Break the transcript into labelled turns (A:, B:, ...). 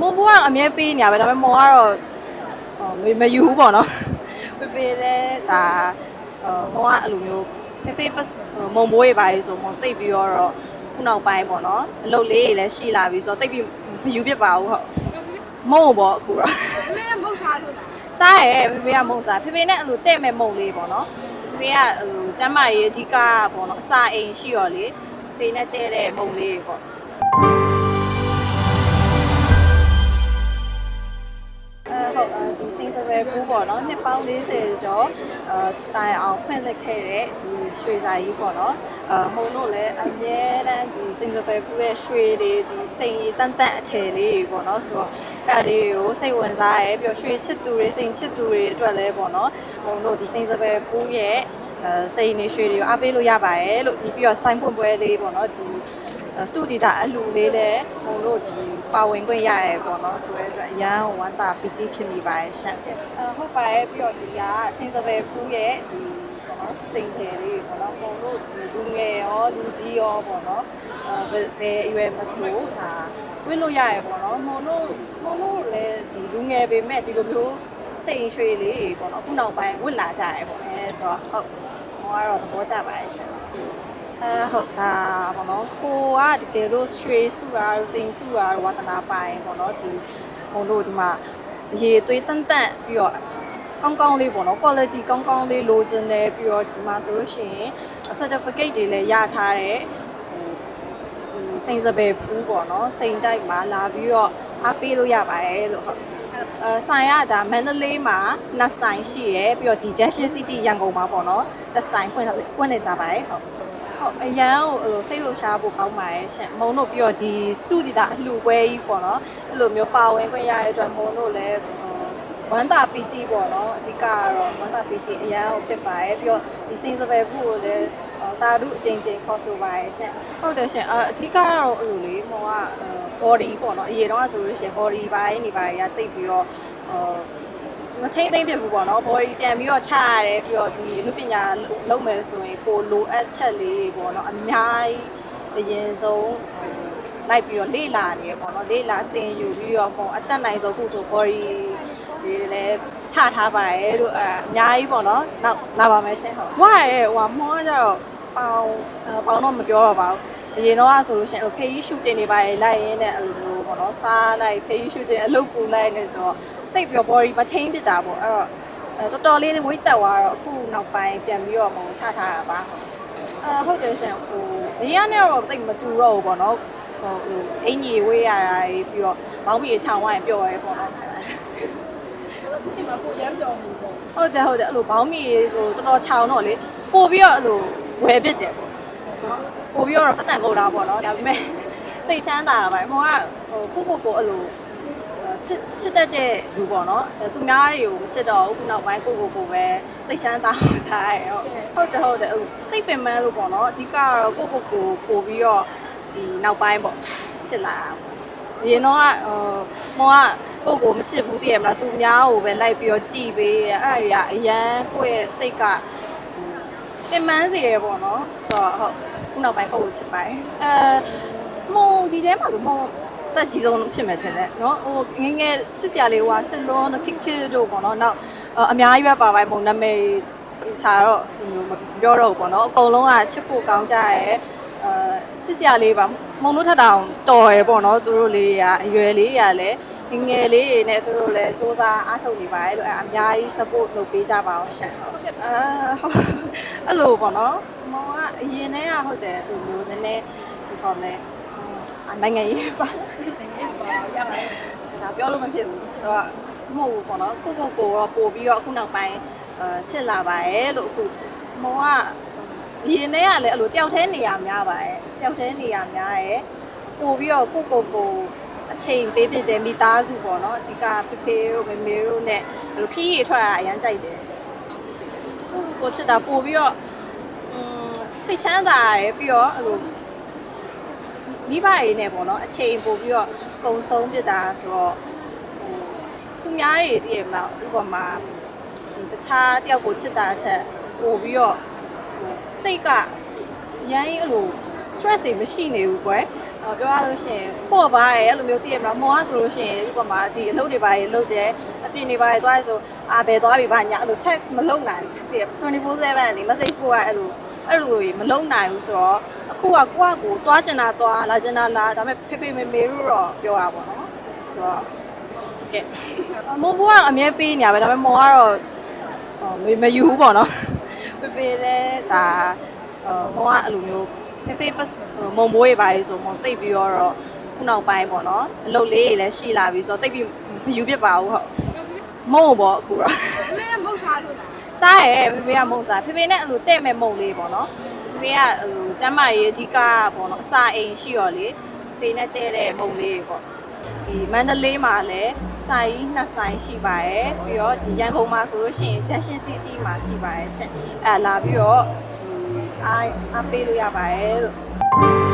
A: မုံဘိုးကတော့အမြဲပေးနေရပဲဒါပေမဲ့မော်ကတော့ဟောမမယူဘူးပေါ့နော်ပေပေလဲဒါဟောမော်ကအဲ့လိုမျိုးပေပေပတ်မုံဘိုးရေးပါလေဆိုမော်တိတ်ပြီးတော့ခုနောက်ပိုင်းပေါ့နော်အလုပ်လေးတွေလည်းရှိလာပြီဆိုတော့တိတ်ပြီးမယူဖြစ်ပါဘူးဟုတ်မုံပေါ့အခုတော့
B: မင်းမဟုတ်စားလို့လား
A: စားရဲဖေဖေကမုံစားဖေဖေနဲ့အဲ့လိုတဲ့မဲ့မုံလေးပေါ့နော်ဖေဖေကအဲ့လိုကျမ်းမာရေးအဓိကပေါ့နော်အစာအိမ်ရှိရောလေဖေနဲ့တဲ့တဲ့မုံလေးပေါ့ ဒီစိန်စပယ်ဘူးပေါ့နော်နှစ်ပေါင်း40ကျော်အဲတိုင်အောင်ဖွင့်လှစ်ခဲ့တဲ့ဒီရွှေစာကြီးပေါ့နော်အဲမုံတို့လည်းအမြဲတမ်းဒီစိန်စပယ်ဘူးရဲ့ရွှေတွေဒီစိန်ရည်တန်တန်အထည်လေးတွေပေါ့နော်ဆိုတော့အဲ့ဒါလေးကိုစိတ်ဝင်စားရဲပြီးတော့ရွှေချစ်သူတွေစိန်ချစ်သူတွေအတွက်လည်းပေါ့နော်မုံတို့ဒီစိန်စပယ်ဘူးရဲ့ အဲစိန်နေရွှေတွေကိုအားပေးလို့ရပါတယ်လို့ဒီပြီးတော့စိုင်းပွင့်ပွဲလေးပေါ့နော်ဒီစတူဒီတာအလူလေးလည်းဟိုတို့ဒီပါဝင်ခွင့်ရရဲပေါ့နော်ဆိုတဲ့အတွက်အရန်ဝမ်းသာပီတိဖြစ်မိပါတယ်ရှင့်အဟုတ်ပါရဲ့ပြီးတော့ဒီကဆင်းစပယ်ဖူးရဲ့ဒီပေါ့နော်စိန်တယ်လေးပေါ့နော်ပုံတို့ဒီလူငယ်ရောလူကြီးရောပေါ့နော်အဲဘယ်အရွယ်မဆိုဒါဝင့်လို့ရရဲပေါ့နော်မုံတို့မုံတို့လည်းဒီလူငယ်ပေမဲ့ဒီလိုမျိုး စိန်ရွှေလေးတွေပေါ့နော်အခုနောက်ပိုင်းဝင့်လာကြရဲပေါ့အဲဆိုတော့ဟုတ်ဟောကတော့သဘောကျပါတယ်ရှင်အဲဟုတ်တာပေါ့နော်ကိုကတကယ်လို့ရွှေစုတာတို့စိန်စုတာတို့ဝါသနာပိုင်ပေါ့နော်ဒီဟိုတို့ဒီမှာရေသွေးတန့်တန့်ပြီးတော့ကောင်းကောင်းလေးပေါ့နော် quality ကောင်းကောင်းလေးလိုချင်တယ်ပြီးတော့ဒီမှာဆိုလို့ရှိရင် certificate တွေလည်းရထားတဲ့ဟိုဒီစိန်စပယ်ဖူးပေါ့နော်စိန်တိုက်မှာလာပြီးတော့အားပေးလို့ရပါတယ်လို့ဟုတ် အဲဆိုင်ရဒါမန္တလေးမှာနှစ်ဆိုင်ရှိရယ်ပြီးတော့ဒီ Junction City ရန်ကုန်မှာပေါ့နော်တစ်ဆိုင်ဖွင့်ဖွင့်နေကြပါတယ်ဟုတ်ဟုတ်အရန်ကိုအဲ့လိုစိတ်လှုပ်ရှားဖို့ကောင်းပါရဲ့ရှင်မုံတို့ပြီးတော့ဒီစတူဒီတာအလှပွဲကြီးပေါ့နော်အဲ့လိုမျိုးပါဝင်ခွင့်ရတဲ့အတွက်မုံတို့လည်းဟိုဝမ်းတာပီတိပေါ့နော်အဓိကကတော့ဝမ်းတာပီတိအရန်ကိုဖြစ်ပါရဲ့ပြီးတော့ဒီစင်စပယ်ဖို့ကိုလည်းဟိုတာတို့အချိန်ချင်းခေါ်ဆိုပါရဲ့ရှင်ဟုတ်တယ်ရှင်အအဓိကကတော့အဲ့လိုလေးမောက body ပေါ့နော်အရင်တော့ဆိုလို့ရှင် body ပိုင်းနေပါရတိတ်ပြီးတော့ဟိုမထိမ့်သိမ့်ဖြစ်ဘူးပေါ့နော် body ပြန်ပြီးတော့ချရတယ်ပြီးတော့ဒီလူပညာလုပ်မယ်ဆိုရင်ကိုလိုအပ်ချက်လေးတွေပေါ့နော်အများကြီးအရင်ဆုံးလိုက်ပြီးတော့လေ့လာနေရပေါ့နော်လေ့လာသင်ယူပြီးတော့ပေါ့အတက်နိုင်ဆုံးခုဆို body ဒီလည်းချထားပါရဲ့လို့အဲအများကြီးပေါ့နော်နောက်လာပါမယ်ရှင်ဟုတ်ဝါရဲဟိုမောကျတော့ပေါင်ပေါင်တော့မပြောတော့ပါဘူး အရင်တော့ဆိုလို့ရှိရင်ဖေးကြီးရှူတင်နေပါရဲ့လိုက်ရင်းနဲ့အဲ့လိုမျိုးပေါ့နော်စားလိုက်ဖေးကြီးရှူတင်အလုပ်ကူလိုက်နေဆိုတော့တိတ်ပြီးတော့ body မထိန်ဖြစ်တာပေါ့အဲ့တော့အဲတော်တော်လေးဝိတ်တက်သွားတော့အခုနောက်ပိုင်းပြန်ပြီးတော့မုံချထားတာပါအဲဟုတ်တယ်ရှင်ဟိုအရင်ကနေတော့တိတ်မတူတော့ဘူးပေါ့နော်ဟိုဟိုအင်ကြီးဝေးရတာပြီးတော့ဘောင်းပြီးချောင်းဝိုင်းပျော်ရဲပေါ့နော်
B: အခုချိန်မှာကိုရမ်းပြောနေပေါ့
A: ဟုတ်တယ်ဟုတ်တယ်အဲ့လိုဘောင်းမီဆိုတော်တော်ချောင်းတော့လေပို့ပြီးတော့အဲ့လိုဝယ်ဖြစ်တယ်ပေါ့ ပို့ပြီးတော့ပတ်စံကုန်တာပေါ့နော်ဒါပေမဲ့စိတ်ချမ်းသာတာပါမောကဟိုကိုကိုကိုအဲ့လိုချစ်ချစ်တတ်တဲ့လူပေါ့နော်သူများတွေကိုမချစ်တော့ဘူးခုနောက်ပိုင်းကိုကိုကိုပဲစိတ်ချမ်းသာအောင်ထားရဟုတ်တယ်ဟုတ်တယ်စိတ်ပင်ပန်းလို့ပေါ့နော်အဓိကကတော့ကိုကိုကိုပို့ပြီးတော့ဒီနောက်ပိုင်းပေါ့ချစ်လာတာပေါ့ဒီတော့ကဟိုမောကကိုကိုမချစ်ဘူးတည်ရမလားသူများကိုပဲလိုက်ပြီးတော့ကြည်ပေးတယ်အဲ့ဒါကြီးကအရန်ကိုယ့်ရဲ့စိတ်ကဟိုတင်မန်းစီရပေါ့နော်ဆိုတော့ဟုတ် ခုနောက်ပိုင်းကိုကိုချစ်ပါတယ်အဲမုံဒီထဲမှာဆိုမုံတက်ကြီးဆုံးဖြစ်မယ်ထင်တယ်နော်ဟိုငယ်ငယ်ချစ်စရာလေးဟိုကစစ်လွန်းခစ်ခစ်တို့ပေါ့နော်နောက်အများကြီးပဲပါပါမုံနာမည်ခြာတော့ဒီမျိုးမပြောတော့ဘူးပေါ့နော်အကုန်လုံးကချစ်ဖို့ကောင်းကြရဲအဲချစ်စရာလေးပါမုံတို့ထက်တောင်တော်ရပေါ့နော်သူတို့လေးတွေကအရွယ်လေးတွေကလည်းငယ်ငယ်လေးတွေနဲ့သူတို့လည်းစူးစမ်းအားထုတ်နေပါတယ်လို့အဲအများကြီး support လုပ်ပေးကြပါအောင်ရှင့်ဟုတ်အာဟုတ် အဲ့လိုပေါ့နော်မောင်ကအရင်တည်းကဟုတ်တယ်ဟိုမျိုးနည်းနည်းဒီပေါ်လဲနိုင်ငံရေးပါ
B: နေပါရပါတယ်
A: ဒါပြောလို့မဖြစ်ဘူးဆိုတော့မဟုတ်ဘူးပေါ့နော်ကိုကိုကိုတော့ပို့ပြီးတော့အခုနောက်ပိုင်းအဲချစ်လာပါရဲ့လို့အခုမောင်ကအရင်တည်းကလည်းအဲ့လိုတယောက်တည်းနေရများပါရဲ့တယောက်တည်းနေရများရဲ့ပို့ပြီးတော့ကိုကိုကိုအချိန်ပေးပြတယ်မိသားစုပေါ့နော်အဓိကဖေဖေတို့မေမေတို့နဲ့အဲ့လိုခီးရီထွက်တာအရန်ကြိုက်တယ် ကိုကိုကိုချစ်တာပို့ပြီးတော့อืมစိတ်ချမ်းသာရတယ်ပြီးတော့အဲ့လိုမိဘတွေနဲ့ပေါ့နော်အချိန်ပို့ပြီးတော့ကုံဆုံးဖြစ်တာဆိုတော့ဟိုသူများတွေတည်ရမလားဥပမာဒီတခြားတယောက်ကိုချစ်တာအထက်ပို့ပြီးတော့ဟိုစိတ်ကရမ်းအဲ့လို stress တွေမရှိနေဘူးကွယ်အ ဟောပြောရလို့ရှိရင်ပေါ့ပါရဲ့အဲ့လိုမျိုးသိရမလားမော်ကဆိုလို့ရှိရင်ဒီပေါ်မှာဒီအလုပ်တွေပါရေလုပ်တယ်အပြင်တွေပါရေသွားရဆိုအာဘယ်သွားပြီပါညာအဲ့လို text မလုပ်နိုင်ဘူးသိရ24/7လေ message ပို့ရအဲ့လိုအဲ့လိုကြီးမလုပ်နိုင်ဘူးဆိုတော့အခုကကိုယ့်အကိုသွားချင်တာသွားလာချင်တာလာဒါပေမဲ့ဖေဖေမေမေတို့တော့ပြောတာပေါ့နော်ဆိုတော့ကဲမုံဘိုးကတော့အမြဲပေးနေရပဲဒါပေမဲ့မော်ကတော့ဟောမမယူဘူးပေါ့နော်ဖေဖေလည်းဒါဟောမော်ကအဲ့လိုမျိုး ဖေဖေပတ်မုံဘိုးရေးပါလေဆိုမော်တိတ်ပြီးတော့ခုနောက်ပိုင်းပေါ့နော်အလုပ်လေးတွေလည်းရှိလာပြီဆိုတော့တိတ်ပြီးမယူပြစ်ပါဘူးဟုတ်မုံပေါ့အခုတော့
B: အမေကမဟုတ်စားလို့လား
A: စားရဲဖေဖေကမုံစားဖေဖေနဲ့အဲ့လိုတဲ့မဲ့မုံလေးပေါ့နော်ဖေဖေကအဲ့လိုကျမ်းမာရေးအဓိကပေါ့နော်အစာအိမ်ရှိရောလေဖေနဲ့တဲ့တဲ့မုံလေးပေါ့ဒီမန္တလေးမှာလည်းဆိုင်နှစ်ဆိုင်ရှိပါတယ်ပြီးတော့ဒီရန်ကုန်မှာဆိုလို့ရှိရင် Junction City မှာရှိပါတယ်ရှင်အဲ့ဒါလာပြီးတော့ဒီ အားအားပေးလို့ရပါတယ်လို့